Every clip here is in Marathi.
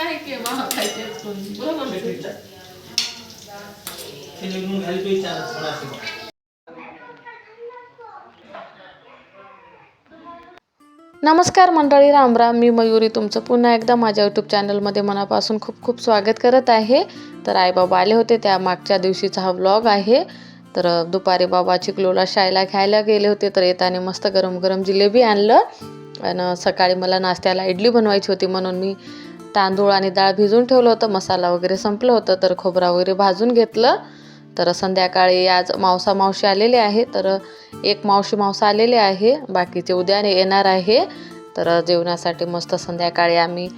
काय बरोबर नमस्कार मंडळी रामराम मी मयुरी तुमचं पुन्हा एकदा माझ्या यूट्यूब चॅनलमध्ये मनापासून खूप खूप स्वागत करत आहे. तर आईबाबा आले होते त्या मागच्या दिवशीचा हा व्लॉग आहे. तर दुपारी बाबा चिकलोला शाळेला घ्यायला गेले होते तर येताना मस्त गरम गरम जिलेबी आणलं. आणि सकाळी मला नाश्त्याला इडली बनवायची होती म्हणून मी तांदूळ आणि डाळ भिजून ठेवलं होतं मसाला वगैरे संपलं होतं तर खोबरा वगैरे भाजून घेतलं. तर संध्याकाळी आज मावसा मावशी आलेले आहे तर एक मावशी मावसा आलेले आहे. बाकीचे उद्या येणार आहे. तर जेवणासाठी मस्त संध्याकाळी आम्ही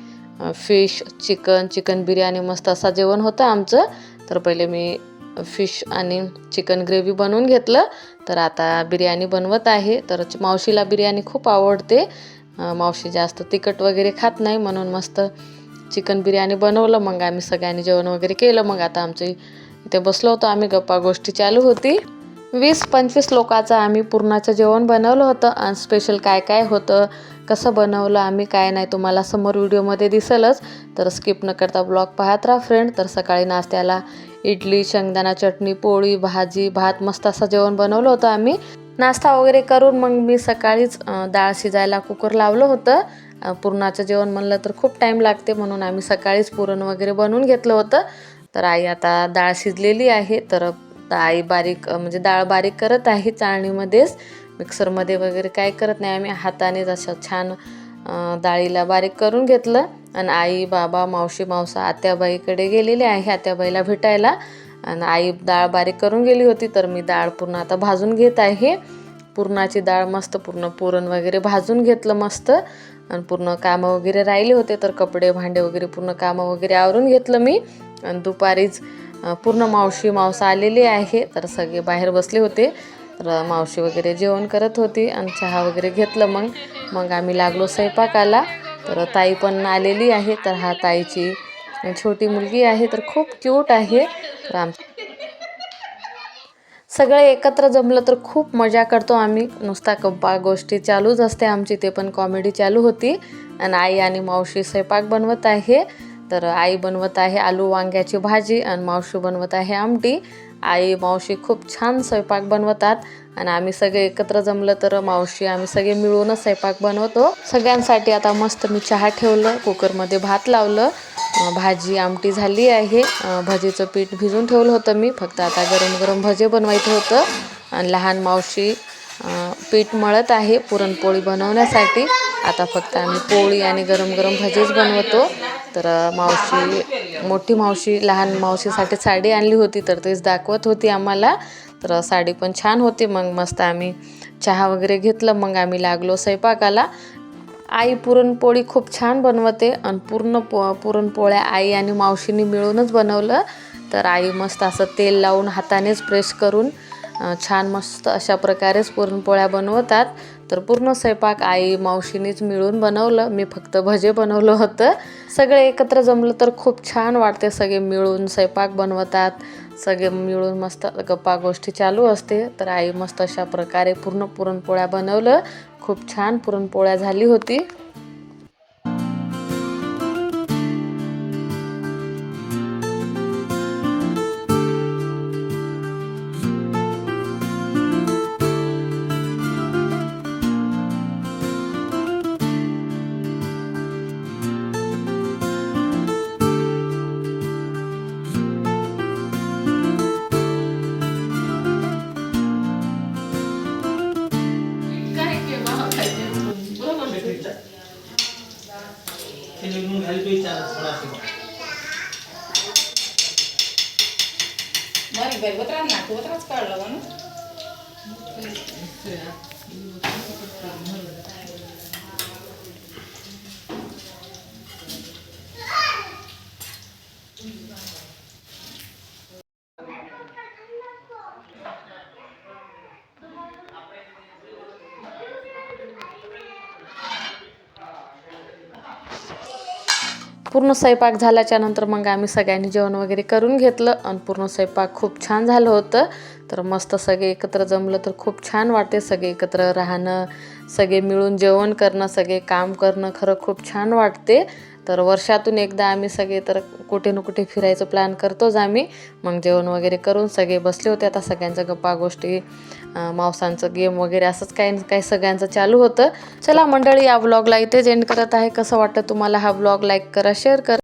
फिश चिकन चिकन बिर्याणी मस्त असा जेवण होतं आमचं. तर पहिले मी फिश आणि चिकन ग्रेव्ही बनवून घेतलं. तर आता बिर्याणी बनवत आहे. तर मावशीला बिर्याणी खूप आवडते. मावशी जास्त तिखट वगैरे खात नाही म्हणून मस्त चिकन बिर्याणी बनवलं मग आम्ही सगळ्यांनी जेवण वगैरे केलं. मग आता आमची इथे बसलो होतो आम्ही गप्पा गोष्टी चालू होती. वीस पंचवीस लोकांचं आम्ही पूर्णाचं जेवण बनवलं होतं आणि स्पेशल काय काय होतं कसं बनवलं आम्ही काय नाही तुम्हाला समोर व्हिडिओमध्ये दिसेलच. तर स्किप न करता ब्लॉग पाहत राहा फ्रेंड तर सकाळी नाश्त्याला इडली शेंगदाणा चटणी पोळी भाजी भात मस्त असं जेवण बनवलं होतं आम्ही. नाश्ता वगैरे करून मग मी सकाळीच डाळ शिजायला कुकर लावलं होतं. पुरणाचं जेवण म्हणलं तर खूप टाईम लागते म्हणून आम्ही सकाळीच पुरण वगैरे बनवून घेतलं होतं. तर आई आता डाळ शिजलेली आहे तर आई बारीक म्हणजे डाळ बारीक करत आहे चाळणीमध्येच. मिक्सरमध्ये वगैरे काय करत नाही आम्ही हातानेच असं छान डाळीला बारीक करून घेतलं. आणि आई बाबा मावशी मावसा आत्याबाईकडे गेलेले आहे आत्याबाईला भेटायला. आणि आई डाळ बारीक करून गेली होती तर मी डाळ पूर्ण आता भाजून घेत आहे. पुरणाची डाळ मस्त पूर्ण पुरण वगैरे भाजून घेतलं मस्त. आणि पूर्ण कामं वगैरे राहिले होते तर कपडे भांडे वगैरे पूर्ण कामं वगैरे आवरून घेतलं मी. आणि दुपारीच पूर्ण मावशी मावसा आलेली आहे तर सगळे बाहेर बसले होते. तर मावशी वगैरे जेवण करत होती आणि चहा वगैरे घेतलं मग. मग आम्ही लागलो स्वयंपाकाला. तर ताई पण आलेली आहे तर हा ताईची छोटी मुलगी आहे तर खूप क्यूट आहे. तर आम सगळे एकत्र जमलं तर खूप मजा करतो. आम्ही नुसता गप्पा गोष्टी चालूच असते आमची. ते पण कॉमेडी चालू होती. आणि आई आणि मावशी स्वयंपाक बनवत आहे. तर आई बनवत आहे आलू वांग्याची भाजी आणि मावशी बनवत आहे आमटी. आई मावशी खूप छान स्वयंपाक बनवतात आणि आम्ही सगळे एकत्र जमलं तर मावशी आम्ही सगळे मिळूनच स्वयंपाक बनवतो. सगळ्यांसाठी आता मस्त मी चहा ठेवलं कुकरमध्ये भात लावलं भाजी आमटी झाली आहे. भजीचं पीठ भिजून ठेवलं होतं मी फक्त आता गरम गरम भजे बनवायचं होतं. आणि लहान मावशी पीठ मळत आहे पुरणपोळी बनवण्यासाठी. आता फक्त आम्ही पोळी आणि गरम गरम भजेच बनवतो. तर मावशी मोठी मावशी लहान मावशीसाठी साडी आणली होती तर तेच दाखवत होती आम्हाला. तर साडी पण छान होती. मग मस्त आम्ही चहा वगैरे घेतलं. मग आम्ही लागलो स्वयंपाकाला. आई पुरणपोळी खूप छान बनवते आणि पूर्ण पो पुरणपोळ्या आई आणि मावशीनी मिळूनच बनवलं. तर आई मस्त असं तेल लावून हातानेच प्रेस करून छान मस्त अशा प्रकारेच पुरणपोळ्या बनवतात. तर पूर्ण स्वयंपाक आई मावशीनीच मिळून बनवलं. मी फक्त भजे बनवलं होतं. सगळे एकत्र जमलं तर खूप छान वाटते. सगळे मिळून स्वयंपाक बनवतात. सगळे मिळून मस्त गप्पा गोष्टी चालू असते. तर आई मस्त अशा प्रकारे पूर्ण पुरणपोळ्या बनवलं. खूप छान पुरणपोळ्या झाली होती. મરી ભાઈ વતરા નાખો વતરા જ કાઢ લેવાનું. पूर्ण स्वयंपाक झाल्याच्यानंतर मग आम्ही सगळ्यांनी जेवण वगैरे करून घेतलं आणि पूर्ण स्वयंपाक खूप छान झालं होतं. तर मस्त सगळे एकत्र जमलं तर खूप छान वाटते सगळे एकत्र राहणं सगळे मिळून जेवण करणं सगळे काम करणं खरं खूप छान वाटते. तर वर्षातून एकदा आम्ही सगळे तर कुठे ना कुठे फिरायचं प्लॅन करतोच आम्ही. मग जेवण वगैरे करून सगळे बसले होते. आता सगळ्यांच्या गप्पा गोष्टी मावसांचं गेम वगैरे असंच काही काही सगळ्यांचं चालू होतं. चला मंडळी या ब्लॉगला इथेच एंड करत आहे. कसं वाटतं तुम्हाला हा ब्लॉग लाईक करा शेअर करा.